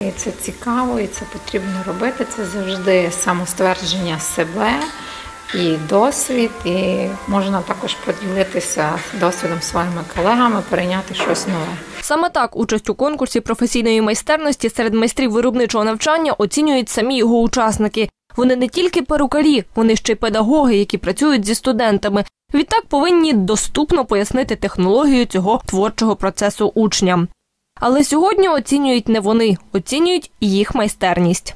І це цікаво, і це потрібно робити. Це завжди самоствердження себе і досвід. І можна також поділитися досвідом своїми колегами, перейняти щось нове. Саме так участь у конкурсі професійної майстерності серед майстрів виробничого навчання оцінюють самі його учасники. Вони не тільки перукарі, вони ще й педагоги, які працюють зі студентами. Відтак повинні доступно пояснити технологію цього творчого процесу учням. Але сьогодні оцінюють не вони, оцінюють їх майстерність.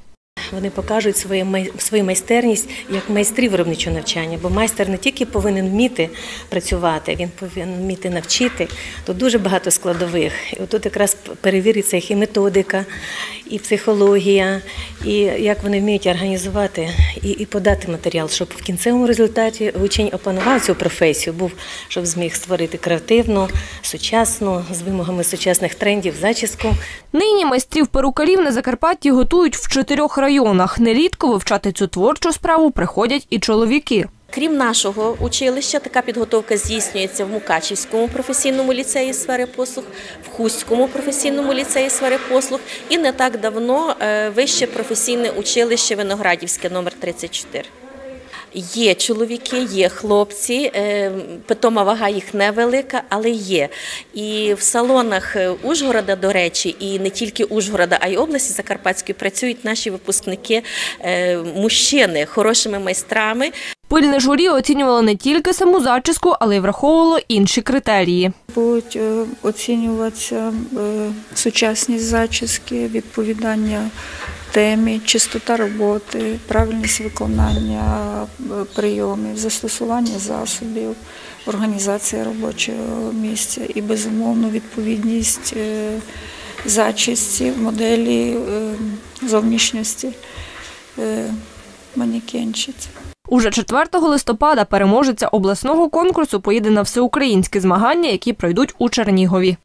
Вони покажуть свою свою майстерність як майстрів виробничого навчання, бо майстер не тільки повинен вміти працювати, він повинен вміти навчити. Тут дуже багато складових. І отут якраз перевіриться їх і методика, і психологія, і як вони вміють організувати і, і подати матеріал, щоб в кінцевому результаті учень опанував цю професію, був, щоб зміг створити креативну, сучасну, з вимогами сучасних трендів, зачіску. Нині майстрів перукарів на Закарпатті готують в чотирьох районах. Нерідко вивчати цю творчу справу приходять і чоловіки. Крім нашого училища, така підготовка здійснюється в Мукачівському професійному ліцеї сфери послуг, в Хуському професійному ліцеї сфери послуг і не так давно е, вище професійне училище Виноградівське номер 34. Є чоловіки, є хлопці, е, питома вага їх невелика, але є. І в салонах е, Ужгорода, до речі, і не тільки Ужгорода, а й області Закарпатської працюють наші випускники, мужчини, хорошими майстрами, Пильне журі оцінювало не тільки саму зачіску, але й враховувало інші критерії. Будуть е, оцінюватися е, сучасність зачіски, відповідання темі, чистота роботи, правильність виконання е, прийомів, застосування засобів, організація робочого місця і безумовно відповідність зачісті, моделі зовнішньості манекенщиць. Уже 4 листопада переможеця обласного конкурсу поїде на всеукраїнські змагання, які пройдуть у Чернігові.